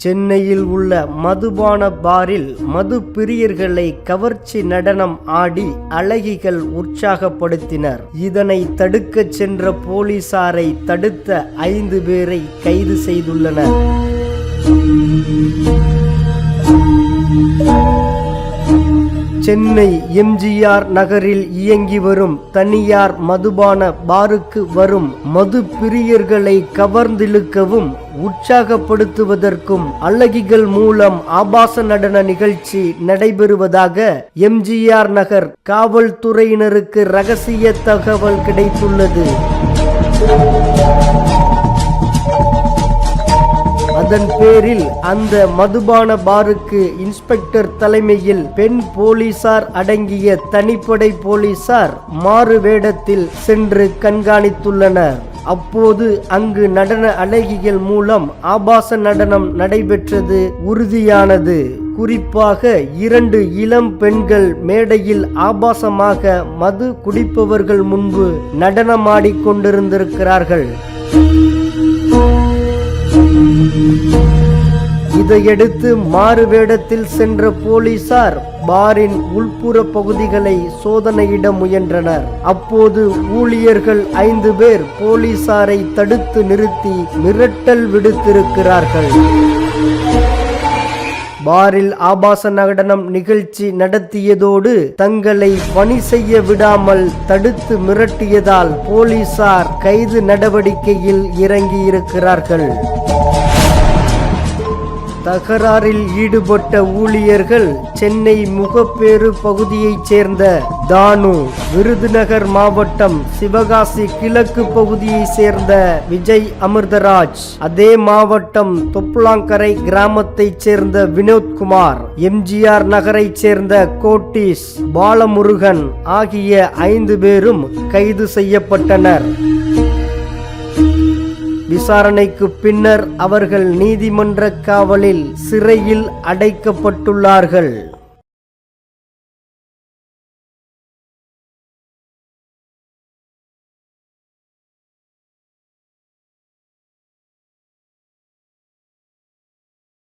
சென்னையில் உள்ள மதுபான பாரில் மது பிரியர்களை கவர்ச்சி நடனம் ஆடி அழகிகள் உற்சாகப்படுத்தினர். இதனை தடுக்க சென்ற போலீசாரை தடுத்த ஐந்து பேரை கைது செய்துள்ளனர். சென்னை எம்ஜிஆர் நகரில் இயங்கி வரும் தனியார் மதுபான பாருக்கு வரும் மது பிரியர்களை கவர்ந்திழுக்கவும் உற்சாகப்படுத்துவதற்கும் அழகிகள் மூலம் ஆபாச நடன நிகழ்ச்சி நடைபெறுவதாக எம்ஜிஆர் நகர் காவல்துறையினருக்கு ரகசிய தகவல் கிடைத்துள்ளது. அதன் பேரில் அந்த மதுபான பாருக்கு இன்ஸ்பெக்டர் தலைமையில் பெண் போலீசார் அடங்கிய தனிப்படை போலீசார் மாறு வேடத்தில் சென்று கண்காணித்துள்ளனர். அப்போது அங்கு நடன அழகிகள் மூலம் ஆபாச நடனம் நடைபெற்றது உறுதியானது. குறிப்பாக இரண்டு இளம் பெண்கள் மேடையில் ஆபாசமாக மது குடிப்பவர்கள் முன்பு நடனமாடிக் கொண்டிருந்திருக்கிறார்கள். இதையடுத்து மாறு வேடத்தில் சென்ற போலீசார் பாரின் உள்புற பகுதிகளை சோதனையிட முயன்றனர். அப்போது ஊழியர்கள் ஐந்து பேர் போலீசாரை தடுத்து நிறுத்தி மிரட்டல் விடுத்திருக்கிறார்கள். பாரில் ஆபாச நடனம் நிகழ்ச்சி நடத்தியதோடு தங்களை பணி செய்ய விடாமல் தடுத்து மிரட்டியதால் போலீசார் கைது நடவடிக்கையில் இறங்கியிருக்கிறார்கள். தகராறில் ஈடுபட்ட ஊழியர்கள் சென்னை முகப்பேறு பகுதியைச் சேர்ந்த தானு. விருதுநகர் மாவட்டம் சிவகாசி கிழக்கு பகுதியைச் சேர்ந்த விஜய் அமிர்தராஜ். அதே மாவட்டம் தொப்புளாங்கரை கிராமத்தைச் சேர்ந்த வினோத்குமார். எம்ஜிஆர் நகரைச் சேர்ந்த கோட்டீஸ் பாலமுருகன் ஆகிய ஐந்து பேரும் கைது செய்யப்பட்டனர். விசாரணைக்கு பின்னர் அவர்கள் நீதிமன்ற காவலில் சிறையில் அடைக்கப்பட்டுள்ளார்கள்.